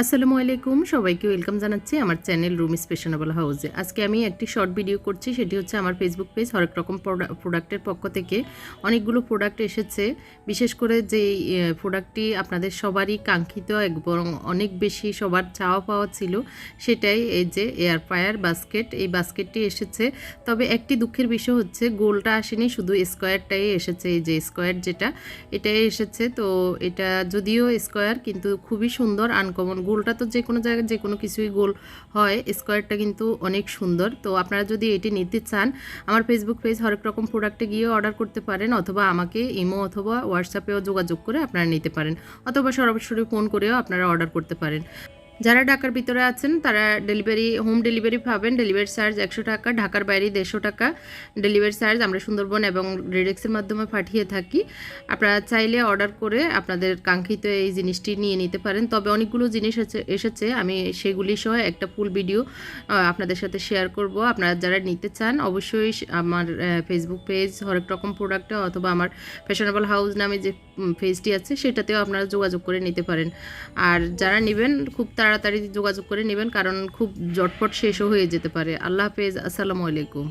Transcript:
আসসালামু আলাইকুম। সবাইকে ওয়েলকাম জানাচ্ছি আমার চ্যানেল রুম স্পেশনেবল হাউসে। আজকে আমি একটি শর্ট ভিডিও করছি, সেটি হচ্ছে আমার ফেসবুক পেজ হরেক রকম প্রোডাক্টের পক্ষ থেকে। অনেকগুলো প্রোডাক্ট এসেছে, বিশেষ করে যে প্রোডাক্টটি আপনাদের সবারই কাঙ্ক্ষিত এবং অনেক বেশি সবার চাওয়া পাওয়া ছিল, সেটাই এই যে এয়ার ফ্রায়ার বাস্কেট এই বাস্কেটটি এসেছে। তবে একটি দুঃখের বিষয় হচ্ছে, গোলটা আসেনি, শুধু স্কোয়ারটাই এসেছে, এই যে স্কোয়ার যেটা, এটাই এসেছে। তো এটা যদিও স্কোয়ার কিন্তু খুবই সুন্দর আনকমন গোলটা তো যে কোনো জায়গায় যে কোনো কিছুই গোল হয়। স্কোয়ারটা কিন্তু অনেক সুন্দর। তো আপনারা যদি এটি নিতে চান, আমার ফেসবুক পেজ হরেক রকম প্রোডাক্টে গিয়ে অর্ডার করতে পারেন অথবা আমাকে ইমো অথবা হোয়াটসঅ্যাপেও যোগাযোগ করে আপনারা নিতে পারেন। অথবা সরাসরি ফোন করেও আপনারা অর্ডার করতে পারেন। যারা ঢাকার ভিতরে আছেন, তারা ডেলিভারি হোম ডেলিভারি পাবেন। ডেলিভারি চার্জ একশো টাকা, ঢাকার বাইরে দেড়শো টাকা। ডেলিভারি চার্জ আমরা সুন্দরবন এবং রেডেক্সের মাধ্যমে পাঠিয়ে থাকি। আপনারা চাইলে অর্ডার করে আপনাদের কাঙ্ক্ষিত এই জিনিসটি নিয়ে নিতে পারেন। তবে অনেকগুলো জিনিস এসেছে। আমি সেগুলি সহ একটা ফুল ভিডিও আপনাদের সাথে শেয়ার করব। আপনারা যারা নিতে চান, অবশ্যই আমার ফেসবুক পেজ হরেক রকম প্রোডাক্টে অথবা আমার ফ্যাশনেবল হাউস নামে যে পেজটি আছে, সেটাতেও আপনারা যোগাযোগ করে নিতে পারেন। আর যারা নেবেন, খুব তাড়াতাড়ি যোগাযোগ করে নেবেন, কারণ খুব জটপট শেষও হয়ে যেতে পারে। আল্লাহ হাফেজ, আসসালামু আলাইকুম।